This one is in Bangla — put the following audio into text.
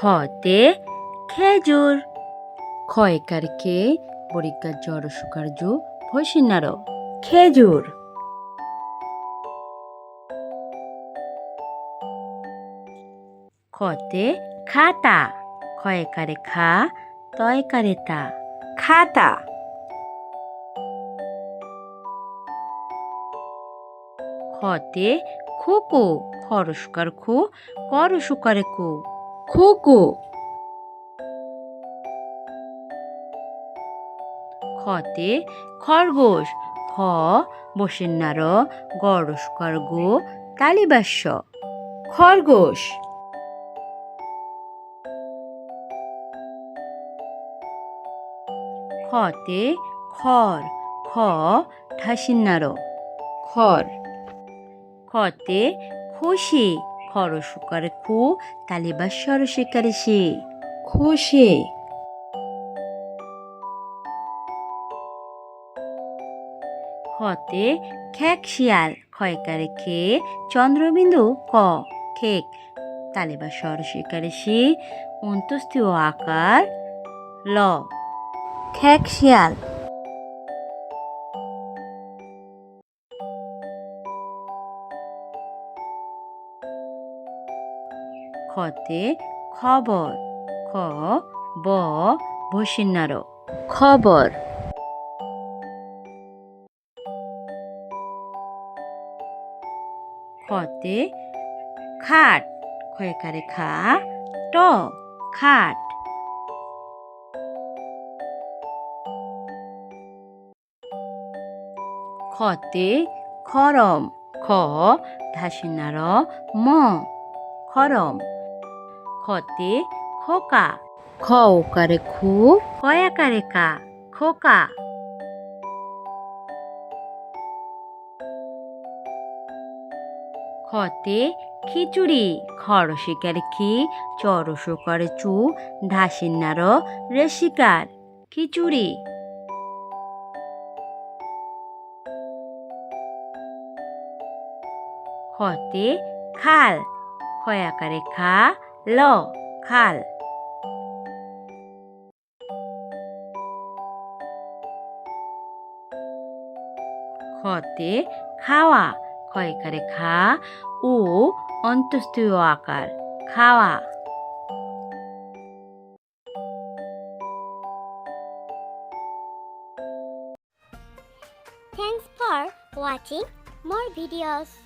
খতে খেজুর। খয়কার কে বরিকার জড় সুকার জু ভৈসিনার খেজুর। খতে খাতা। খয়কারে খা, তয়কারে তা। খাতা। খতে খুকু, খরসুকার খু, করসুকারে কু। খুকু। খতে খরগোশ, খ, বসেন্নার গড়সুকার গো তালিবাস্য। খরগোশ। খতে খর, খ, ঠাসিন্নার। খর। খতে খুশি। খর সুকারে খু তালিবা স্বর শিকারে সে। খুশি খতে খেক শিয়াল ক্ষয়কারে খে চন্দ্রবিন্দু ক খেক তালিবা স্বর শিকারে সে অন্তস্তীয় আকার ল। খেক শিয়াল খতে খবর। খ ব বসিন্নার। খবর। খতে খাট। খয়কারে খা ট খাট। খতে খরম। খ ধাসিনার ম খরম। খতে খোকা। খ ওকারে খু। কয়াকারে কা খোকা। খতে খিচুড়ি খর শিকারে খি চর শোকারে চু ধাসিনার রেশিকার খিচুড়ি। খতে খাল খয়াকারে খা ল খাল খতে খাওয়া খয়কারে খা ও অন্তস্তীয় আকার খাওয়া Thanks for watching more videos.